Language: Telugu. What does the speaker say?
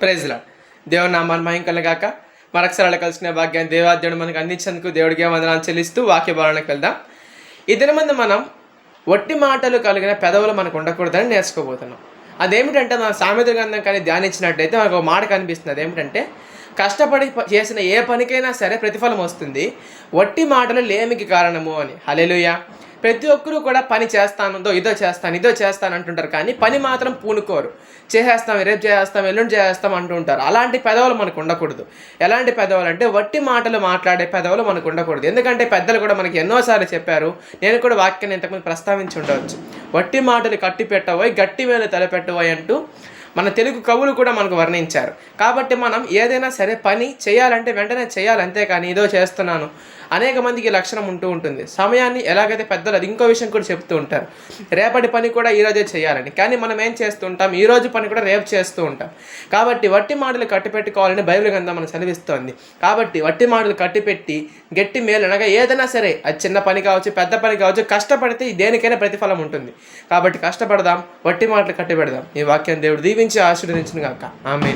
ప్రైజ్లా దేవుని నామాన్ని మహింకలు గాక. మరొకసారి కలిసిన భాగ్యాన్ని దేవాదేవుడు మనకు అందించేందుకు దేవుడికి వందనాలు చెల్లిస్తూ వాక్య భావనకు వెళ్దాం. ఇద్దరి ముందు మనం వట్టి మాటలు కలిగిన పెదవులు మనకు ఉండకూడదని నేర్చుకోబోతున్నాం. అదేమిటంటే మన సామెత గ్రంథం కానీ ధ్యానించినట్టయితే మనకు ఒక మాట కనిపిస్తుంది. అదేమిటంటే కష్టపడి చేసిన ఏ పనికైనా సరే ప్రతిఫలం వస్తుంది. వట్టి మాటలు లేమికి కారణము అని. హలెలుయా ప్రతి ఒక్కరూ కూడా పని చేస్తాను ఇదో చేస్తాను ఇదో చేస్తాను అంటుంటారు కానీ పని మాత్రం పూనుకోరు. చేసేస్తాం రేపు చేస్తాం ఎల్లుండి చేస్తాం అంటుంటారు అలాంటి పెదవులు మనకు ఉండకూడదు. ఎలాంటి పెదవులు అంటే వట్టి మాటలు మాట్లాడే పెదవులు మనకు ఉండకూడదు. ఎందుకంటే పెద్దలు కూడా మనకి ఎన్నోసార్లు చెప్పారు నేను కూడా వాక్యాన్ని ఇంతకుముందు ప్రస్తావించి ఉండవచ్చు. వట్టి మాటలు కట్టి పెట్టబోయి గట్టి వేలు తలపెట్టబోయి అంటూ మన తెలుగు కవులు కూడా మనకు వర్ణించారు. కాబట్టి మనం ఏదైనా సరే పని చేయాలంటే వెంటనే చేయాలి అంతేకాని ఏదో చేస్తున్నాను అనేక మందికి లక్షణం ఉంటూ ఉంటుంది. సమయాన్ని ఎలాగైతే పెద్దలు అది ఇంకో విషయం కూడా చెప్తూ ఉంటారు. రేపటి పని కూడా ఈ రోజే చేయాలని. కానీ మనం ఏం చేస్తూ ఉంటాం? ఈ రోజు పని కూడా రేపు చేస్తూ ఉంటాం. కాబట్టి వట్టి మాటలు కట్టిపెట్టుకోవాలని బైబిల్ గ్రంథం మనం చదివిస్తోంది కాబట్టి వట్టి మాటలు కట్టిపెట్టి గట్టి మేలు అనగా ఏదైనా సరే అది చిన్న పని కావచ్చు పెద్ద పని కావచ్చు కష్టపడితే దేనికైనా ప్రతిఫలం ఉంటుంది. కాబట్టి కష్టపడదాం వట్టి మాటలు కట్టిపెడదాం. ఈ వాక్యం దేవుడు దీవించి ఆశీర్వదించిన కాక ఆమె